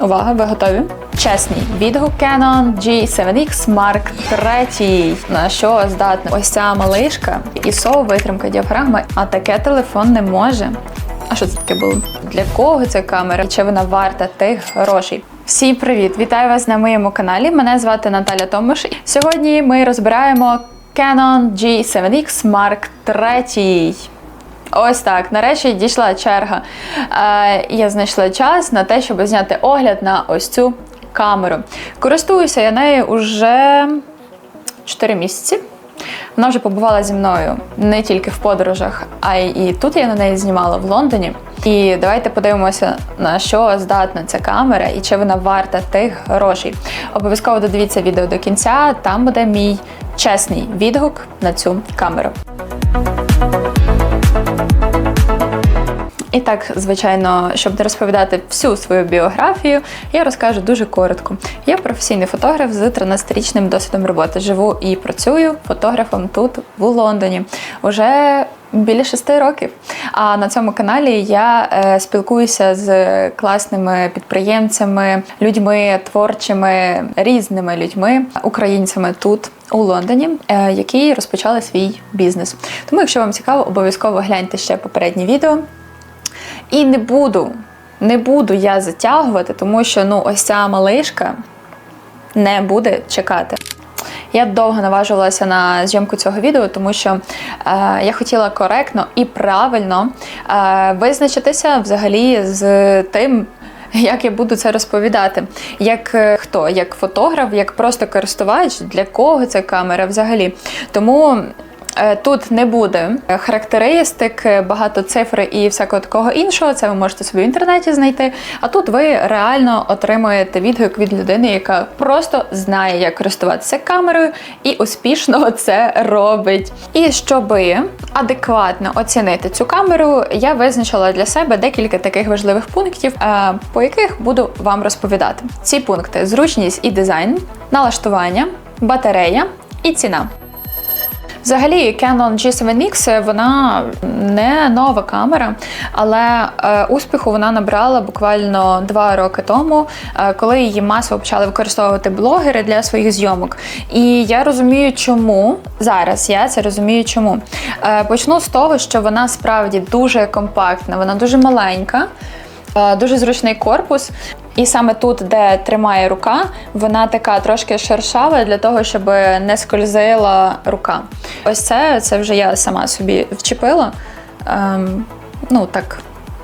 Увага, ви готові? Чесний відгук Canon G7X Mark III. На що здатна ось ця малишка, ISO, витримка діафрагми, а таке телефон не може. А що це таке було? Для кого ця камера? І чи вона варта тих грошей? Всім привіт! Вітаю вас на моєму каналі. Мене звати Наталя Томаш. Сьогодні ми розбираємо Canon G7X Mark III. Ось так, нарешті дійшла черга. Е, я знайшла час на те, щоб зняти огляд на ось цю камеру. Користуюся я нею уже 4 місяці. Вона вже побувала зі мною не тільки в подорожах, а й тут я на неї знімала в Лондоні. І давайте подивимося, на що здатна ця камера і чи вона варта тих грошей. Обов'язково додивіться відео до кінця, там буде мій чесний відгук на цю камеру. І так, звичайно, щоб не розповідати всю свою біографію, я розкажу дуже коротко. Я професійний фотограф з 13-річним досвідом роботи. Живу і працюю фотографом тут, в Лондоні, уже біля шести років. А на цьому каналі я е, спілкуюся з класними підприємцями, людьми творчими, різними людьми, українцями тут. У Лондоні, е, які розпочали свій бізнес. Тому, якщо вам цікаво, обов'язково гляньте ще попереднє відео. І не буду, не буду я затягувати, тому що ну, ось ця малишка не буде чекати. Я довго наважувалася на зйомку цього відео, тому що е, я хотіла коректно і правильно е, визначитися взагалі з тим. Як я буду це розповідати? Як е, хто? Як фотограф, як просто користувач, для кого ця камера взагалі? Тому тут не буде характеристик, багато цифр і всякого такого іншого. Це ви можете собі в інтернеті знайти. А тут ви реально отримуєте відгук від людини, яка просто знає, як користуватися камерою і успішно це робить. І щоб адекватно оцінити цю камеру, я визначила для себе декілька таких важливих пунктів, е, по яких буду вам розповідати. Ці пункти: зручність і дизайн, налаштування, батарея і ціна. Взагалі, Canon G7X вона не нова камера, але е, успіху вона набрала буквально два роки тому, е, коли її масово почали використовувати блогери для своїх зйомок. І я розумію, чому зараз я це розумію, чому. Е, почну з того, що вона справді дуже компактна, вона дуже маленька. Е, дуже зручний корпус, і саме тут, де тримає рука, вона така трошки шершава для того, щоб не скользила рука. Ось це це вже я сама собі вчепила. Ем, ну так,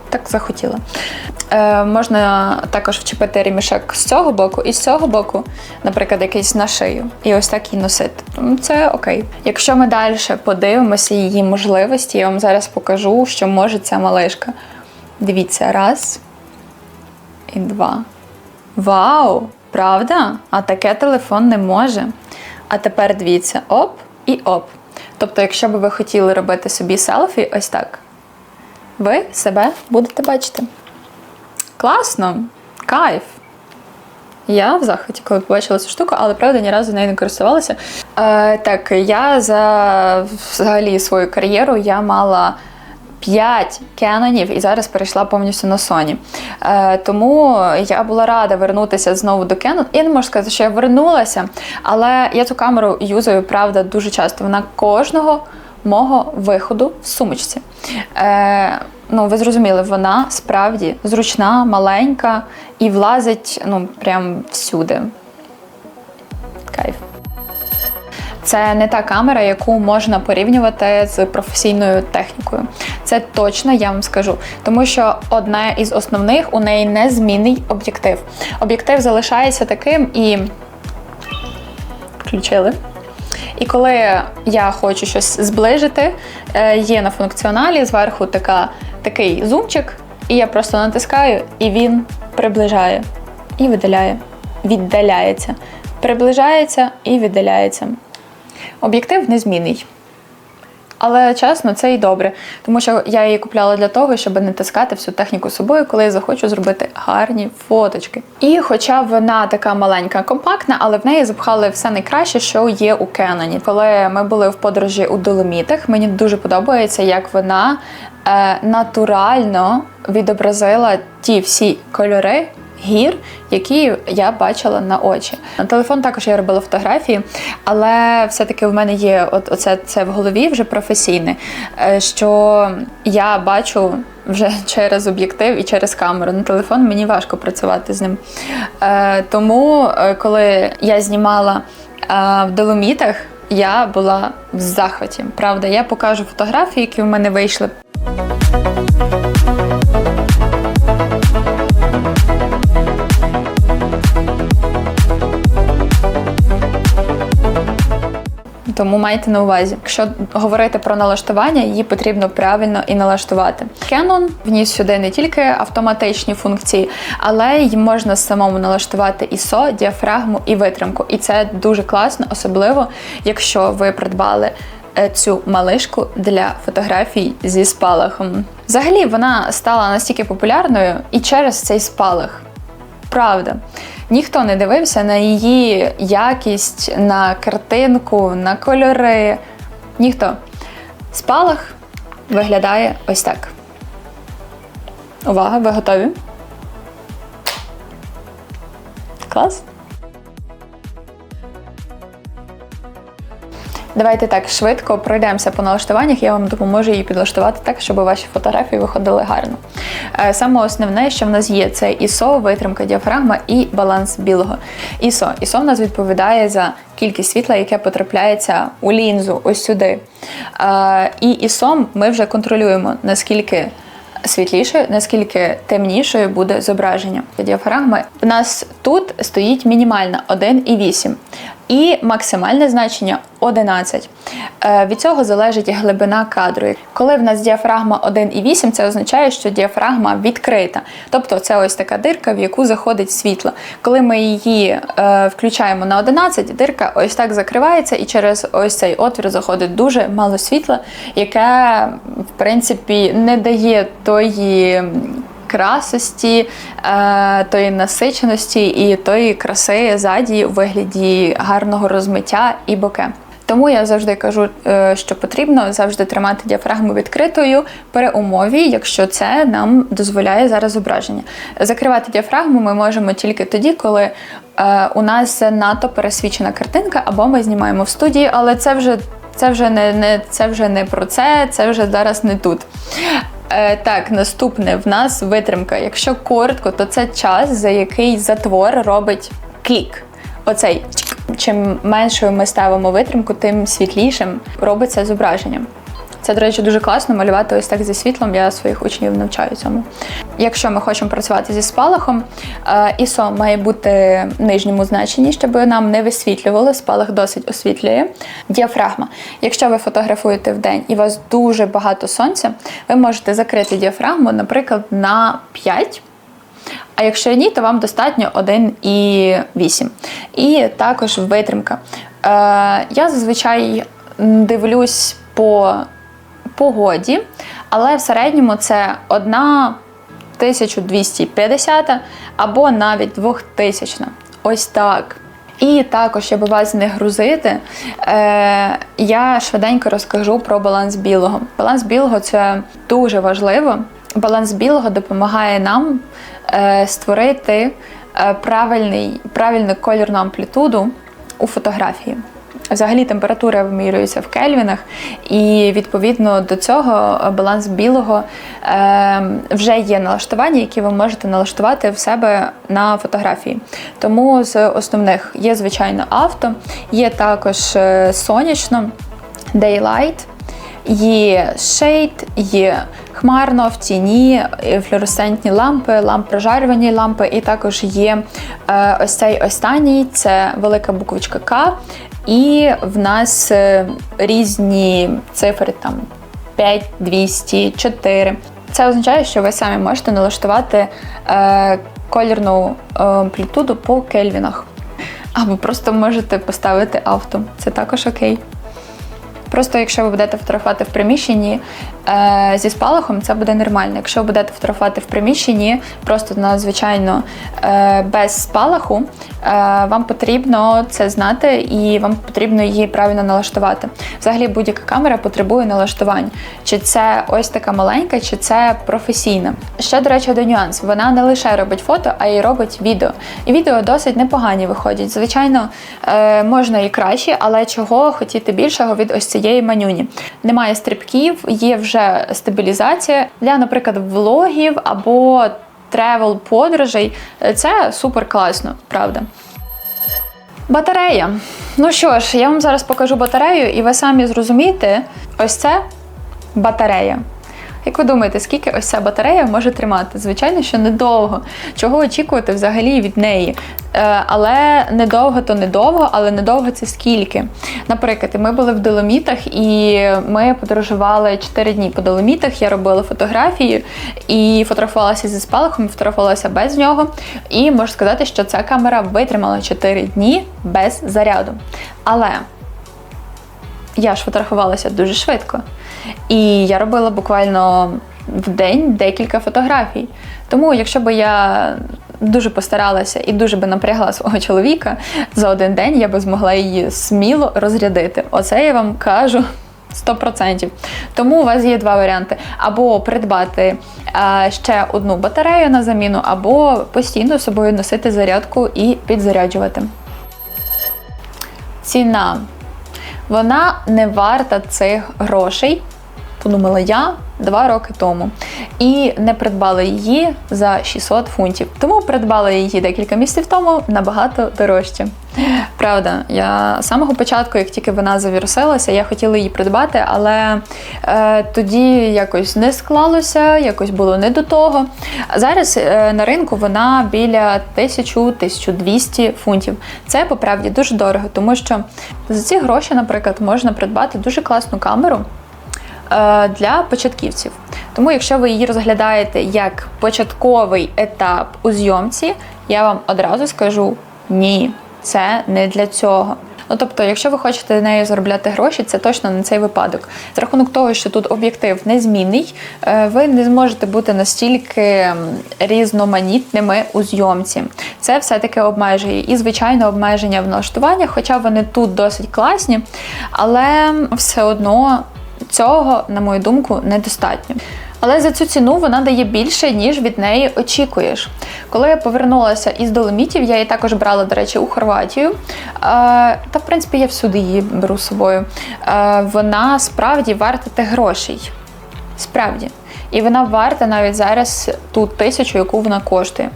так захотіла. Е, Можна також вчепити ремішок з цього боку і з цього боку, наприклад, якийсь на шию. І ось так її носити. Це окей. Якщо ми далі подивимося її можливості, я вам зараз покажу, що може ця малишка. Дивіться, раз і два. Вау! Правда? А таке телефон не може. А тепер дивіться, оп і оп. Тобто, якщо б ви хотіли робити собі селфі, ось так, ви себе будете бачити. Класно! Кайф! Я в захваті, коли побачила цю штуку, але правда ні разу нею не користувалася. Е, Так, я за взагалі свою кар'єру я мала 5 кенонів і зараз перейшла повністю на Sony. Е, Тому я була рада вернутися знову до Canon. Я не можу сказати, що я вернулася, але я цю камеру юзаю, правда, дуже часто. Вона кожного мого виходу в сумочці. Е, Ну, ви зрозуміли, вона справді зручна, маленька і влазить ну, прям всюди. Кайф. Це не та камера, яку можна порівнювати з професійною технікою. Це точно я вам скажу. Тому що одне із основних у неї незмінний об'єктив. Об'єктив залишається таким і включили. І коли я хочу щось зближити, е, є на функціоналі зверху така, такий зумчик, і я просто натискаю, і він приближає і видаляє. Віддаляється. Приближається і віддаляється. Об'єктив незмінний. Але чесно, це і добре, тому що я її купляла для того, щоб не таскати всю техніку з собою, коли я захочу зробити гарні фоточки. І хоча вона така маленька, компактна, але в неї запхали все найкраще, що є у Кеноні. Коли ми були в подорожі у Доломітах, мені дуже подобається, як вона е, натурально відобразила ті всі кольори гір, які я бачила на очі. На телефон також я робила фотографії, але все-таки в мене є от оце це в голові вже професійне, е, що я бачу. Вже через об'єктив і через камеру. На телефон мені важко працювати з ним. Е, Тому, е, коли я знімала е, в Доломітах, я була в захваті. Правда, я покажу фотографії, які в мене вийшли. Тому майте на увазі, якщо говорити про налаштування, її потрібно правильно і налаштувати. Canon вніс сюди не тільки автоматичні функції, але й можна самому налаштувати ISO, діафрагму і витримку. І це дуже класно, особливо якщо ви придбали е, цю малишку для фотографій зі спалахом. Взагалі вона стала настільки популярною і через цей спалах. Правда. Ніхто не дивився на її якість, на картинку, на кольори. Ніхто. Спалах виглядає ось так. Увага, ви готові? Клас? Давайте так швидко пройдемося по налаштуваннях, я вам допоможу її підлаштувати так, щоб ваші фотографії виходили гарно. Е, Саме основне, що в нас є, це ISO, витримка діафрагма і баланс білого. ISO. ISO в нас відповідає за кількість світла, яке потрапляється у лінзу, ось сюди. Е, І ISO ми вже контролюємо, наскільки світлішою, наскільки темнішою буде зображення. Діафрагми в нас тут стоїть мінімальна 1,8 і максимальне значення 11. Е, Від цього залежить глибина кадру. Коли в нас діафрагма 1,8, це означає, що діафрагма відкрита. Тобто це ось така дирка, в яку заходить світло. Коли ми її е, включаємо на 11, дирка ось так закривається, і через ось цей отвір заходить дуже мало світла, яке, в принципі, не дає тої. Красості, е, тої насиченості і тої краси ззаді у вигляді гарного розмиття і боке. Тому я завжди кажу, е, що потрібно завжди тримати діафрагму відкритою при умові, якщо це нам дозволяє зараз зображення. Закривати діафрагму ми можемо тільки тоді, коли е, у нас надто пересвічена картинка, або ми знімаємо в студії, але це вже це вже не, не це вже не про це, це вже зараз не тут. Е, так, наступне в нас витримка. Якщо коротко, то це час, за який затвор робить клік. Оцей чим меншою ми ставимо витримку, тим світлішим робиться зображення. Це, до речі, дуже класно малювати ось так зі світлом. Я своїх учнів навчаю цьому. Якщо ми хочемо працювати зі спалахом, е, ISO має бути в нижньому значенні, щоб нам не висвітлювало. Спалах досить освітлює. Діафрагма. Якщо ви фотографуєте в день і у вас дуже багато сонця, ви можете закрити діафрагму, наприклад, на 5. А якщо ні, то вам достатньо 1,8. І також витримка. Е, я зазвичай дивлюсь по погоді, але в середньому це 1250 або навіть 2000. Ось так. І також, щоб вас не грузити, е, я швиденько розкажу про баланс білого. Баланс білого це дуже важливо. Баланс білого допомагає нам е, створити е, правильний, правильну кольорну амплітуду у фотографії. Взагалі температура вимірюється в кельвінах, і відповідно до цього баланс білого е, вже є налаштування, які ви можете налаштувати в себе на фотографії. Тому з основних є, звичайно, авто, є також е, сонячно, Daylight, є Shade, є хмарно, в тіні, е, флюоресцентні лампи, ламп прожарювані лампи, і також є е, ось цей останній це велика буквочка К. І в нас е, різні цифри там 5, 200, 4. Це означає, що ви самі можете налаштувати е, колірну амплітуду по кельвінах. Або просто можете поставити авто. Це також окей. Просто якщо ви будете фотографувати в приміщенні е, зі спалахом, це буде нормально. Якщо ви будете фотографувати в приміщенні, просто надзвичайно е, без спалаху, вам потрібно це знати і вам потрібно її правильно налаштувати. Взагалі, будь-яка камера потребує налаштувань. Чи це ось така маленька, чи це професійна. Ще, до речі, до нюанс. Вона не лише робить фото, а й робить відео. І відео досить непогані виходять. Звичайно, е, можна і краще, але чого хотіти більшого від ось цієї манюні. Немає стрибків, є вже стабілізація для, наприклад, влогів або тревел подорожей. Це супер класно, правда. Батарея. Ну що ж, я вам зараз покажу батарею, і ви самі зрозумієте, ось це батарея. Як ви думаєте, скільки ось ця батарея може тримати? Звичайно, що недовго. Чого очікувати взагалі від неї? Е, але недовго то недовго, але недовго це скільки. Наприклад, ми були в Доломітах і ми подорожували 4 дні по Доломітах. Я робила фотографії і фотографувалася зі спалахом, фотографувалася без нього. І можу сказати, що ця камера витримала 4 дні без заряду. Але я ж фотографувалася дуже швидко. І я робила буквально в день декілька фотографій. Тому, якщо б я дуже постаралася і дуже би напрягла свого чоловіка за один день, я би змогла її сміло розрядити. Оце я вам кажу. 100%. Тому у вас є два варіанти: або придбати а, ще одну батарею на заміну, або постійно з собою носити зарядку і підзаряджувати. Ціна. Вона не варта цих грошей подумала я два роки тому. І не придбала її за 600 фунтів. Тому придбала її декілька місяців тому набагато дорожче. Правда, я з самого початку, як тільки вона завірусилася, я хотіла її придбати, але е, тоді якось не склалося, якось було не до того. Зараз е, на ринку вона біля 1000-1200 фунтів. Це по правді дуже дорого, тому що за ці гроші, наприклад, можна придбати дуже класну камеру. Е, для початківців. Тому, якщо ви її розглядаєте як початковий етап у зйомці, я вам одразу скажу ні, це не для цього. Ну, тобто, якщо ви хочете нею заробляти гроші, це точно не цей випадок. За рахунок того, що тут об'єктив незмінний, е, ви не зможете бути настільки різноманітними у зйомці. Це все-таки обмежує. І, звичайно, обмеження в налаштуваннях, хоча вони тут досить класні, але все одно Цього, на мою думку, недостатньо. Але за цю ціну вона дає більше, ніж від неї очікуєш. Коли я повернулася із доломітів, я її також брала, до речі, у Хорватію. Та, в принципі, я всюди її беру з собою. Вона справді варта тих грошей. Справді. І вона варта навіть зараз ту тисячу, яку вона коштує.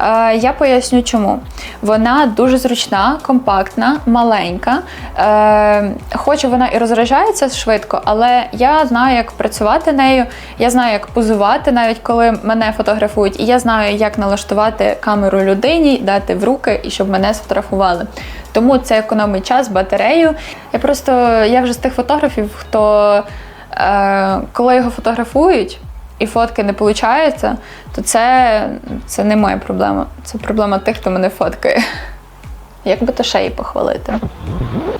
Е, Я поясню чому. Вона дуже зручна, компактна, маленька. Е, Хоч вона і розражається швидко, але я знаю, як працювати нею, я знаю, як позувати, навіть коли мене фотографують, і я знаю, як налаштувати камеру людині, дати в руки і щоб мене сфотографували. Тому це економить час, батарею. Я просто я вже з тих фотографів, хто коли його фотографують і фотки не виходить, то це це не моя проблема. Це проблема тих, хто мене фоткає. Як би то ще її похвалити?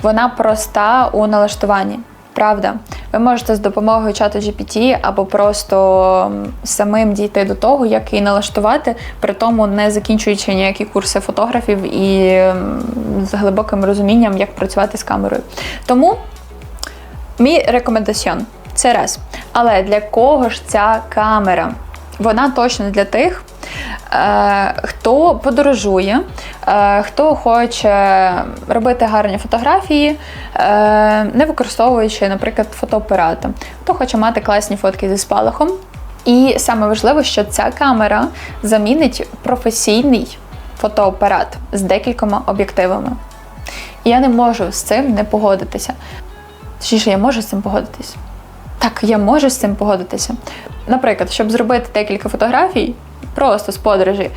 Вона проста у налаштуванні. Правда, ви можете з допомогою чату GPT або просто самим дійти до того, як її налаштувати, при тому не закінчуючи ніякі курси фотографів і з глибоким розумінням, як працювати з камерою. Тому мій рекомендаціон це раз. Але для кого ж ця камера? Вона точно для тих, е, хто подорожує, е, хто хоче робити гарні фотографії, е, не використовуючи, наприклад, фотоапарата, хто хоче мати класні фотки зі спалахом. І саме важливо, що ця камера замінить професійний фотоапарат з декількома об'єктивами. І я не можу з цим не погодитися. Точніше, я можу з цим погодитись. Так, я можу з цим погодитися. Наприклад, щоб зробити декілька фотографій, просто з подорожі,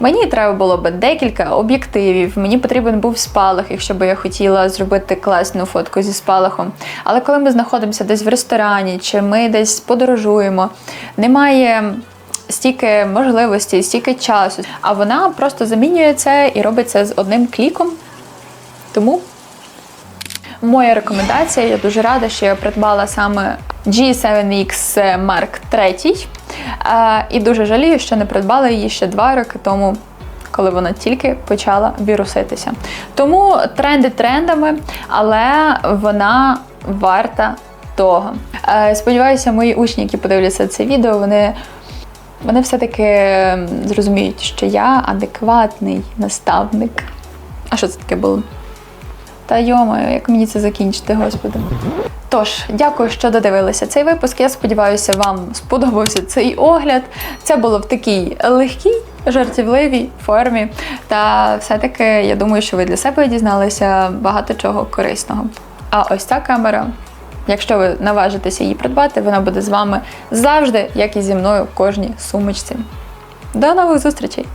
мені треба було б декілька об'єктивів, мені потрібен був спалах, якщо б я хотіла зробити класну фотку зі спалахом. Але коли ми знаходимося десь в ресторані, чи ми десь подорожуємо, немає. Стільки можливостей, стільки часу, а вона просто замінює це і робить це з одним кліком. Тому Моя рекомендація, я дуже рада, що я придбала саме G7X Mark III. І дуже жалію, що не придбала її ще два роки тому. коли вона тільки почала віруситися. Тому тренди трендами, але вона варта того. Сподіваюся, мої учні, які подивляться це відео, вони. Вони все-таки зрозуміють, що я адекватний наставник. А що це таке було? Та йомаю, як мені це закінчити, господи. Тож, дякую, що додивилися цей випуск. Я сподіваюся, вам сподобався цей огляд. Це було в такій легкій, жартівливій формі. Та все-таки я думаю, що ви для себе дізналися багато чого корисного. А ось ця камера, якщо ви наважитеся її придбати, вона буде з вами завжди, як і зі мною в кожній сумочці. До нових зустрічей!